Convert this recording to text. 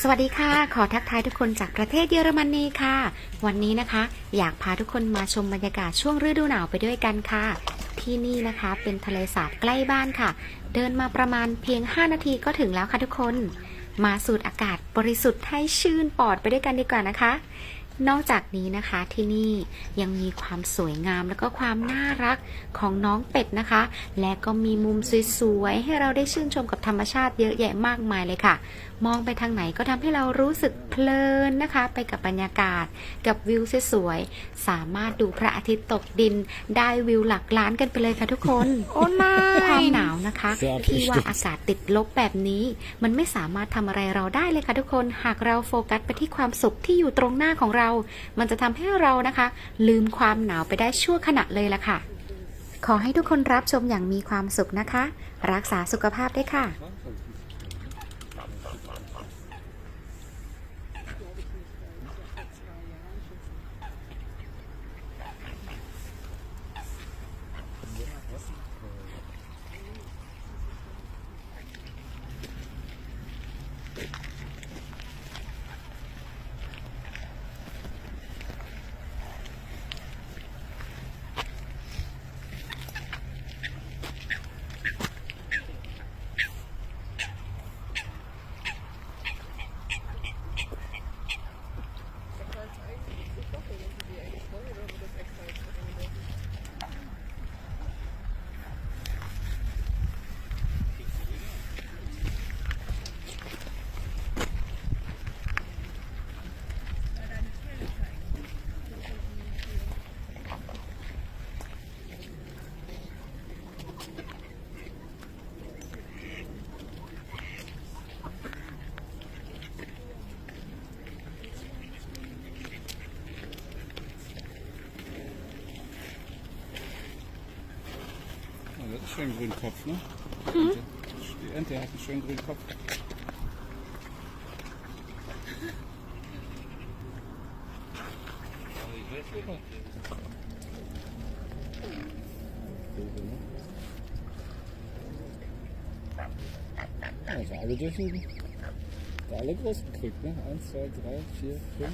สวัสดีค่ะ ขอทักทายทุกคนจากประเทศเยอรมนีค่ะ วันนี้นะคะ อยากพาทุกคนมาชมบรรยากาศช่วงฤดูหนาวไปด้วยกันค่ะ ที่นี่นะคะเป็นทะเลสาบใกล้บ้านค่ะ เดินมาประมาณเพียง 5 นาทีก็ถึงแล้วค่ะทุกคน มาสูดอากาศบริสุทธิ์ให้ชื่นปอดไปด้วยกันดีกว่านะคะ นอกจากนี้นะคะที่นี่ยังมีความสวยงามแล้วก็ความน่ารักของน้องเป็ดนะคะ และก็มีมุมสวยๆให้เราได้ชื่นชมกับธรรมชาติเยอะแยะมากมายเลยค่ะ มองไปทางไหนก็ทำให้เรารู้สึกเพลินนะคะ ไปกับบรรยากาศ กับวิวสวยๆสามารถดูพระอาทิตย์ตกดิน ได้วิวหลักล้านกันไปเลยค่ะทุกคนโอ้นาความหนาวนะคะครับที่ว่าอากาศติดลบแบบนี้ มันไม่สามารถทำอะไรเราได้เลยค่ะทุกคน หากเราโฟกัสไปที่ความสุขที่อยู่ตรงหน้าของเรามันจะทำให้เรานะคะ ลืมความหนาวไปได้ชั่วขณะเลยล่ะค่ะ ขอให้ทุกคนรับชมอย่างมีความสุขนะคะ รักษาสุขภาพด้วยค่ะ schönen grünen Kopf, ne? Mhm. Die Ente hat einen schönen grünen Kopf. Ja, ne? also alle durch den, alle großen gekriegt, ne? 1, 2, 3, 4, 5.